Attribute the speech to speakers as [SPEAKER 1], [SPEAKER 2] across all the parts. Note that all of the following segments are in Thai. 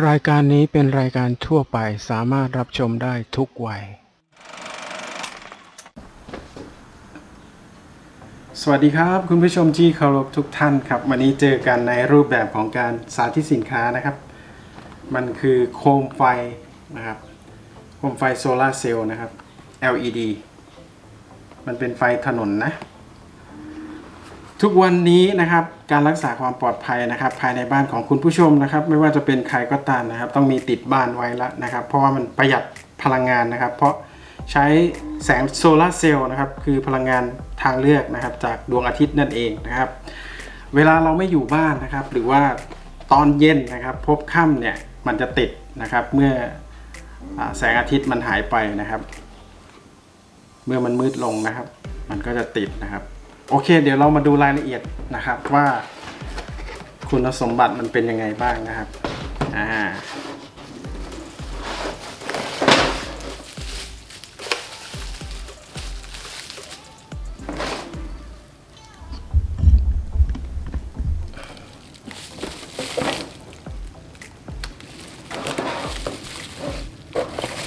[SPEAKER 1] รายการนี้เป็นรายการทั่วไปสามารถรับชมได้ทุกวัย สวัสดีครับ คุณผู้ชมที่เคารพทุกท่านครับ วันนี้เจอกันในรูปแบบของการสาธิตสินค้านะครับ มันคือโคมไฟนะครับ โคมไฟโซลาเซลล์นะครับ LED มันเป็นไฟถนนนะ ทุกวันนี้นะครับการรักษาความปลอดภัยนะครับ ภายในบ้านของคุณผู้ชมนะครับ ไม่ว่าจะเป็นใครก็ตามนะครับ ต้องมีติดบ้านไว้แล้วนะครับ เพราะว่ามันประหยัดพลังงานนะครับ เพราะใช้แสงโซลาร์เซลล์นะครับคือพลังงานทางเลือกนะครับ จากดวงอาทิตย์นั่นเองนะครับ เวลาเราไม่อยู่บ้านนะครับ หรือว่าตอนเย็นนะครับ พบค่ำเนี่ยมันจะติดนะครับเมื่อแสงอาทิตย์มันหายไปนะครับ เมื่อมันมืดลงนะครับ มันก็จะติดนะครับ โอเค เดี๋ยวเรามาดูรายละเอียดนะครับว่า คุณสมบัติมันเป็นยังไงบ้างนะครับอ่า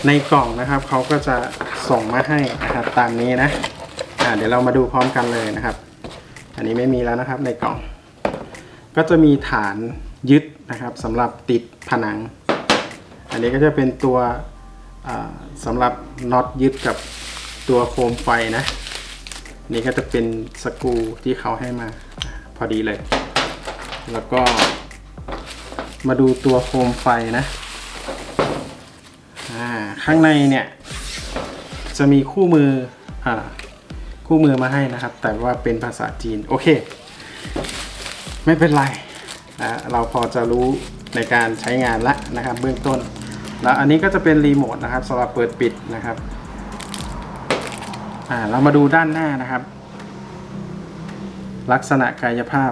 [SPEAKER 1] ในกล่องนะครับเขาก็จะส่งมาให้นะครับตามนี้นะ เดี๋ยวเรามาดูพร้อมกันเลยนะครับ อันนี้ไม่มีแล้วนะครับในกล่อง ก็จะมีฐานยึดนะครับสำหรับติดผนัง อันนี้ก็จะเป็นตัวสำหรับน็อตยึดกับตัวโคมไฟนะ นี่ก็จะเป็นสกูที่เขาให้มาพอดีเลย แล้วก็มาดูตัวโคมไฟนะอ่าข้างในเนี่ยจะมีคู่มืออ่า คู่มือมาให้นะครับ แต่ว่าเป็นภาษาจีนโอเค ไม่เป็นไรนะเราพอจะรู้ในการใช้งานละนะครับ เบื้องต้น แล้วอันนี้ก็จะเป็นรีโมทนะครับสำหรับเปิดปิดนะครับอ่าเรามาดูด้านหน้านะครับ ลักษณะกายภาพ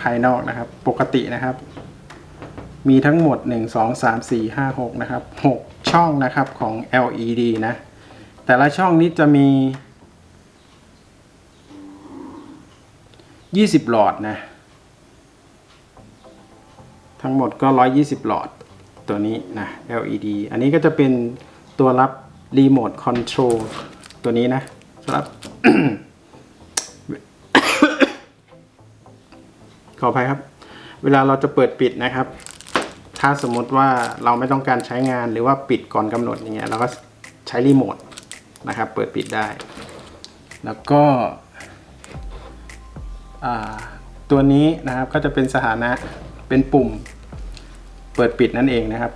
[SPEAKER 1] ภายนอกนะครับ ปกตินะครับ มีทั้งหมด 1 2 3 4 5 6 นะครับ 6 ช่องนะครับของ LED นะ แต่ละช่องนี้จะมี 20หลอดนะ ทั้งหมดก็120หลอดตัวนี้นะ LED อันนี้ก็จะเป็นตัวรับรีโมทคอนโทรลตัวนี้นะสำหรับขออภัยครับ เวลาเราจะเปิดปิดนะครับ ถ้าสมมติว่าเราไม่ต้องการใช้งานหรือว่าปิดก่อนกำหนดอย่างเงี้ยเราก็ใช้รีโมทนะครับ เปิดปิดได้ แล้วก็ ตัวนี้นะครับก็จะเป็นสถานะเป็นปุ่มเปิดปิดนั่นเองนะครับ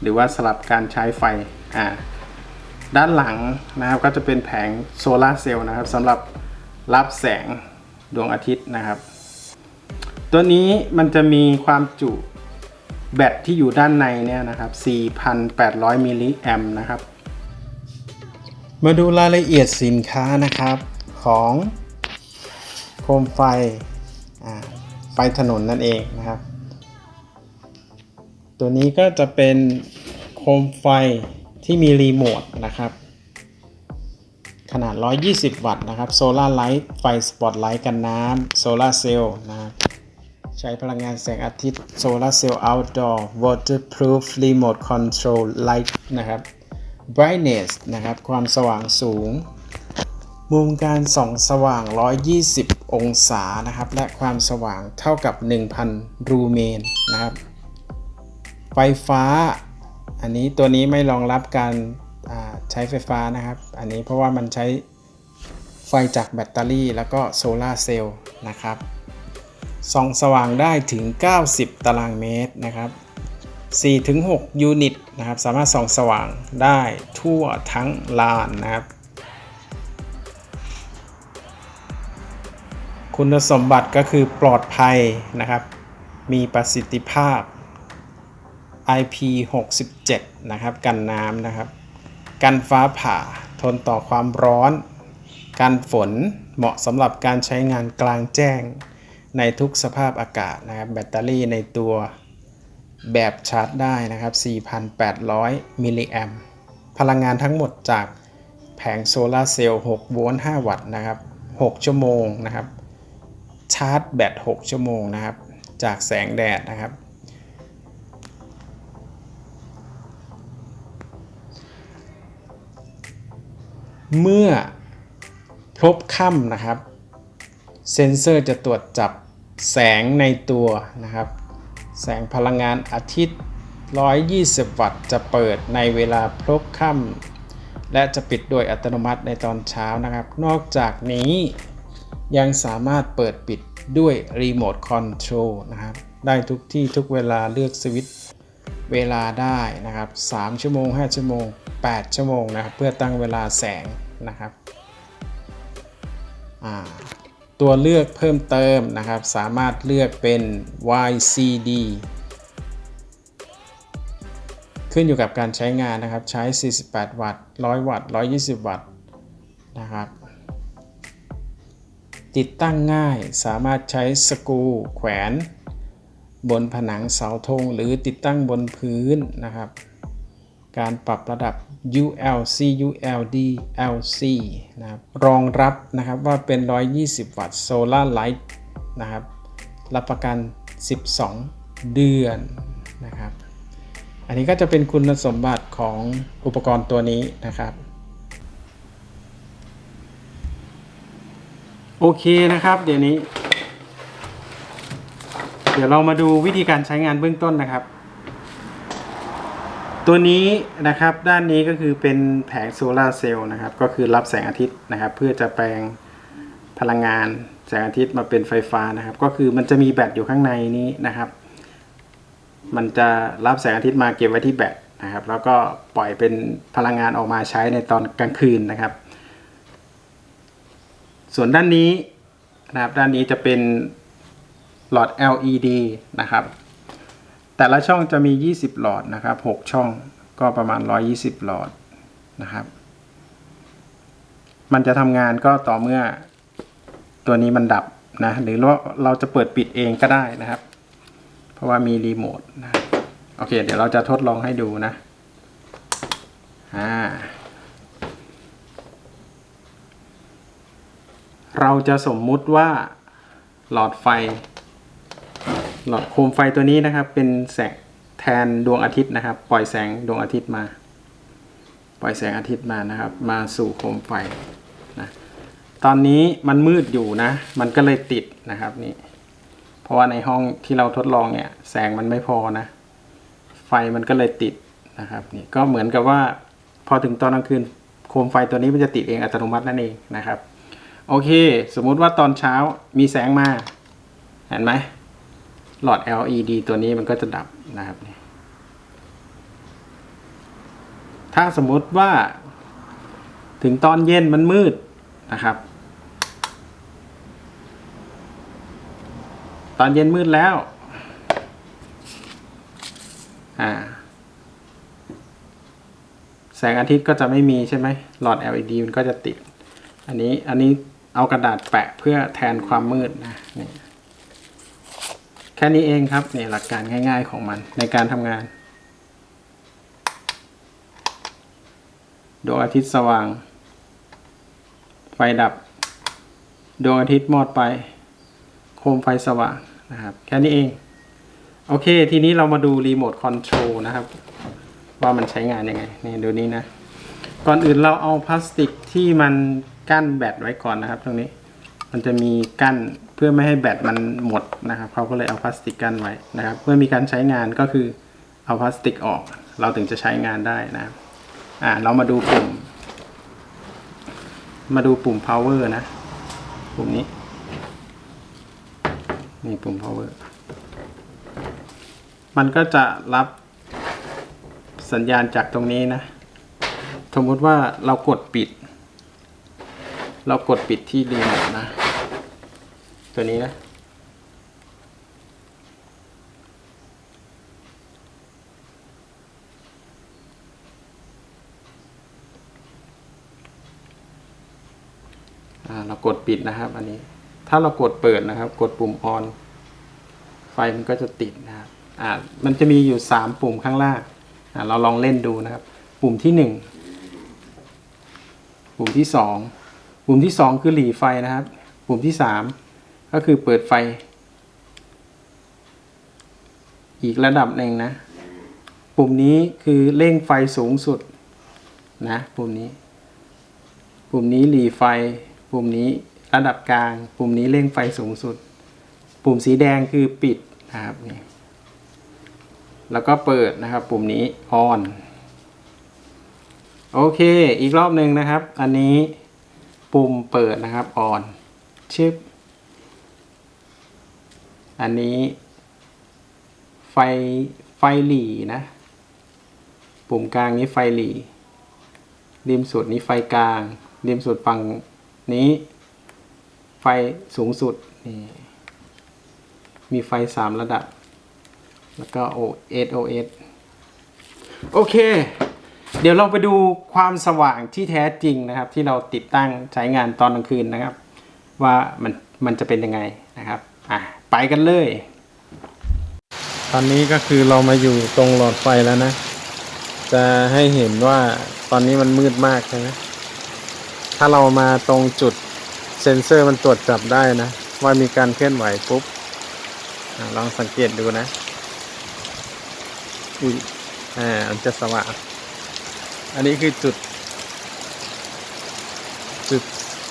[SPEAKER 1] หรือว่าสลับการใช้ไฟอ่าด้านหลังนะครับก็จะเป็นแผงโซลาเซลล์นะครับสำหรับรับแสงดวงอาทิตย์นะครับ ตัวนี้มันจะมีความจุแบตที่อยู่ด้านในเนี่ยนะครับ 4,800 มิลลิแอมป์นะครับ มาดูรายละเอียดสินค้านะครับของ โคมไฟไฟถนนนั่นเองนะครับ ตัวนี้ก็จะเป็นโคมไฟที่มีรีโมทนะครับ ขนาด 120 วัตต์นะครับโซลาร์ไลท์ไฟสปอตไลท์กันน้ำโซลาเซลล์นะครับใช้พลังงานแสงอาทิตย์ Solar Cell Outdoor Waterproof Remote Control Light นะครับ Brightness นะครับ ความสว่างสูง มุมการส่องสว่าง 120 องศานะครับ และความสว่างเท่ากับ 1,000 รูเมนนะครับ ไฟฟ้า อันนี้ตัวนี้ไม่รองรับการใช้ไฟฟ้านะครับ อันนี้เพราะว่ามันใช้ไฟจากแบตเตอรี่แล้วก็โซลาเซลล์นะครับ ส่องสว่างได้ถึง 90 ตารางเมตรนะครับ4-6ยูนิตนะครับ สามารถส่องสว่างได้ทั่วทั้งลานนะครับ คุณสมบัติก็คือปลอดภัยนะครับ มีประสิทธิภาพ IP67 นะครับ กันน้ำนะครับ กันฟ้าผ่า ทนต่อความร้อน กันฝน เหมาะสำหรับการใช้งานกลางแจ้ง ในทุกสภาพอากาศนะครับ แบตเตอรี่ในตัวแบบชาร์จได้นะครับ 4,800 มิลลิแอมป์พลังงานทั้งหมดจากแผงโซลาร์เซลล์ 6 โวลต์ 5 วัตต์นะครับ 6 ชั่วโมงนะครับาร์จแบต 6 ชั่วโมงนะครับ จากแสงแดดนะครับ เมื่อพบค่ำนะครับ เซนเซอร์จะตรวจจับแสงในตัวนะครับ แสงพลังงานอาทิตย์ 120 วัตต์จะเปิดในเวลาพลบค่ำและจะปิดโดยอัตโนมัติในตอนเช้านะครับ นอกจากนี้ยังสามารถเปิดปิด ด้วยรีโมทคอนโทรลนะครับ ได้ทุกที่ทุกเวลาเลือกสวิตช์เวลาได้นะครับ 3 ชั่วโมง 5 ชั่วโมง 8 ชั่วโมงนะครับ เพื่อตั้งเวลาแสงนะครับตัวเลือกเพิ่มเติมนะครับ สามารถเลือกเป็น YCD ขึ้นอยู่กับการใช้งานนะครับ ใช้ 48 วัตต์ 100 วัตต์ 120 วัตต์นะครับ ติดตั้งง่ายสามารถใช้สกรูแขวน บนผนังเสาธงหรือติดตั้งบนพื้นนะครับ การปรับระดับ ULC ULD LC นะครับรองรับนะครับว่าเป็น 120 วัตต์ Solar Light นะครับ รับประกัน 12 เดือนนะครับ อันนี้ก็จะเป็นคุณสมบัติของอุปกรณ์ตัวนี้นะครับ โอเคนะครับ เดี๋ยวนี้ เดี๋ยวเรามาดูวิธีการใช้งานเบื้องต้นนะครับ ตัวนี้นะครับด้านนี้ก็คือเป็นแผงโซลาร์เซลล์นะครับ ก็คือรับแสงอาทิตย์นะครับ เพื่อจะแปลงพลังงานแสงอาทิตย์มาเป็นไฟฟ้านะครับ ก็คือมันจะมีแบตอยู่ข้างในนี้นะครับ มันจะรับแสงอาทิตย์มาเก็บไว้ที่แบตนะครับ แล้วก็ปล่อยเป็นพลังงานออกมาใช้ในตอนกลางคืนนะครับ ส่วนด้านนี้นะครับด้านนี้จะเป็นหลอด LED นะครับ แต่ละช่องจะมี 20 หลอดนะครับ 6 ช่องก็ประมาณ 120 หลอดนะครับ มันจะทำงานก็ต่อเมื่อตัวนี้มันดับนะหรือว่าเราจะเปิดปิดเองก็ได้นะครับ เพราะว่ามีรีโมทนะโอเค เดี๋ยวเราจะทดลองให้ดูนะอ่า เราจะสมมุติว่าหลอดไฟ หลอดโคมไฟตัวนี้นะครับ เป็นแสงแทนดวงอาทิตย์นะครับ ปล่อยแสงดวงอาทิตย์มา ปล่อยแสงอาทิตย์มานะครับ มาสู่โคมไฟนะตอนนี้มันมืดอยู่นะ มันก็เลยติดนะครับนี่เพราะว่าในห้องที่เราทดลองเนี่ย แสงมันไม่พอนะ ไฟมันก็เลยติดนะครับนี่ก็เหมือนกับว่าพอถึงตอนกลางคืนโคมไฟตัวนี้มันจะติดเองอัตโนมัตินั่นเองนะครับ โอเค สมมุติว่าตอนเช้ามีแสงมา เห็นไหม หลอด LED ตัวนี้มันก็จะดับนะครับ ถ้าสมมุติว่าถึงตอนเย็นมันมืดนะครับ ตอนเย็นมืดแล้ว อ่าแสงอาทิตย์ก็จะไม่มีใช่ไหมหลอด LED มันก็จะติด อันนี้ อันนี้ เอากระดาษแปะเพื่อแทนความมืดนะนี่แค่นี้เองครับนี่หลักการง่ายๆของมันในการทำงานดวงอาทิตย์สว่าง ไฟดับดวงอาทิตย์มอดไป โคมไฟสว่างนะครับ แค่นี้เอง โอเค ทีนี้เรามาดูรีโมทคอนโทรลนะครับ ว่ามันใช้งานยังไง นี่ดูนี้นะ ก่อนอื่นเราเอาพลาสติกที่มัน กั้นแบตไว้ก่อนนะครับ ตรงนี้ มันจะมีกั้นเพื่อไม่ให้แบตมันหมดนะครับเขาก็เลยเอาพลาสติกกั้นไว้นะครับเพื่อมีการใช้งานก็คือเอาพลาสติกออก เราถึงจะใช้งานได้นะครับอ่าเรามาดูปุ่ม มาดูปุ่ม power นะ ปุ่มนี้นี่ปุ่ม power มันก็จะรับสัญญาณจากตรงนี้นะ สมมติว่าเรากดปิด เรากดปิดที่รีโมทนะ ตัวนี้นะเรากดปิดนะครับ อันนี้ ถ้าเรากดเปิดนะครับ กดปุ่ม on ไฟมันก็จะติดนะครับอ่ามันจะมีอยู่ 3 ปุ่มข้างล่างอ่าเราลองเล่นดูนะครับ ปุ่มที่ 1 ปุ่มที่ 2 ปุ่มที่ 2 คือหลีไฟนะครับ ปุ่มที่ 3 ก็คือเปิดไฟ อีกระดับหนึ่งนะ ปุ่มนี้คือเร่งไฟสูงสุดนะ ปุ่มนี้ ปุ่มนี้หลีไฟ ปุ่มนี้ระดับกลาง ปุ่มนี้เร่งไฟสูงสุด ปุ่มสีแดงคือปิดนะครับนี่แล้วก็เปิดนะครับ ปุ่มนี้ on โอเค อีกรอบหนึ่งนะครับ อันนี้ ปุ่มเปิดนะครับ on ชิป อันนี้ ไฟไฟหลีนะ ปุ่มกลางนี้ไฟหลีริมสุดนี้ไฟกลาง ริมสุดฝั่งนี้ ไฟสูงสุดนี่มีไฟสามระดับ แล้วก็ OS OS โอเค เดี๋ยวเราไปดูความสว่างที่แท้จริงนะครับ ที่เราติดตั้งใช้งานตอนกลางคืนนะครับ ว่ามันมันจะเป็นยังไงนะครับอะไปกันเลย ตอนนี้ก็คือเรามาอยู่ตรงหลอดไฟแล้วนะ จะให้เห็นว่าตอนนี้มันมืดมากใช่ไหมถ้าเรามาตรงจุดเซ็นเซอร์มันตรวจจับได้นะ ว่ามีการเคลื่อนไหวปุ๊บอลองสังเกตดูนะอุ้ยอ่ามันจะสว่าง อันนี้คือจุด จุด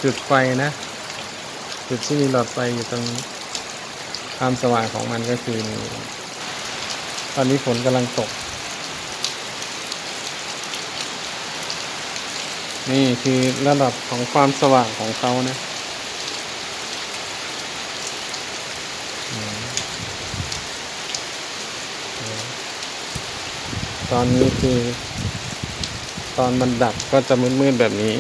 [SPEAKER 1] จุดไฟนะ จุดที่มีหลอดไฟอยู่ตรงความสว่างของมันก็คือมีตอนนี้ฝนกำลังตก นี่คือระดับของความสว่างของเขานะตอนนี้คือ ตอนมันดับก็จะมืดๆแบบนี้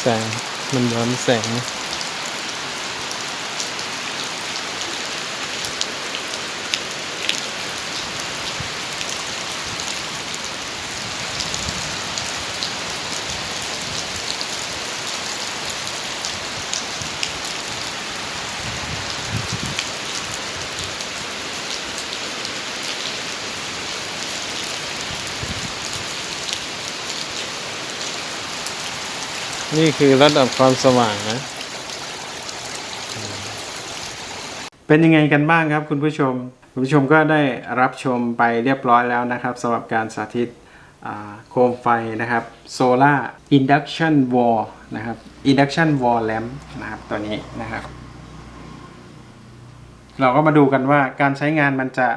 [SPEAKER 1] แสง มันย้อนแสง นี่คือระดับความสว่างนะ เป็นยังไงกันบ้างครับคุณผู้ชม คุณผู้ชมก็ได้รับชมไปเรียบร้อยแล้วนะครับสำหรับการสาธิตโคมไฟนะครับ Solar Induction Wall นะครับ Induction Wall Lamp นะครับตัวนี้นะครับ เราก็มาดูกันว่าการใช้งานมันจะ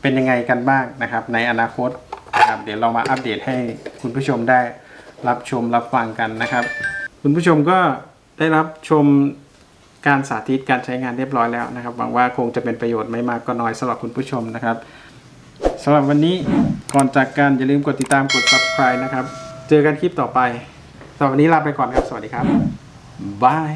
[SPEAKER 1] เป็นยังไงกันบ้างนะครับ ในอนาคตนะครับเดี๋ยวเรามาอัปเดตให้คุณผู้ชมได้ รับชมรับฟังกันนะครับ คุณผู้ชมก็ได้รับชมการสาธิตการใช้งานเรียบร้อยแล้วนะครับ หวังว่าคงจะเป็นประโยชน์ไม่มากก็น้อยสำหรับคุณผู้ชมนะครับสำหรับวันนี้ก่อนจากกันอย่าลืมกดติดตามกด subscribe นะครับ เจอกันคลิปต่อไปสำหรับวันนี้ลาไปก่อนครับ สวัสดีครับบาย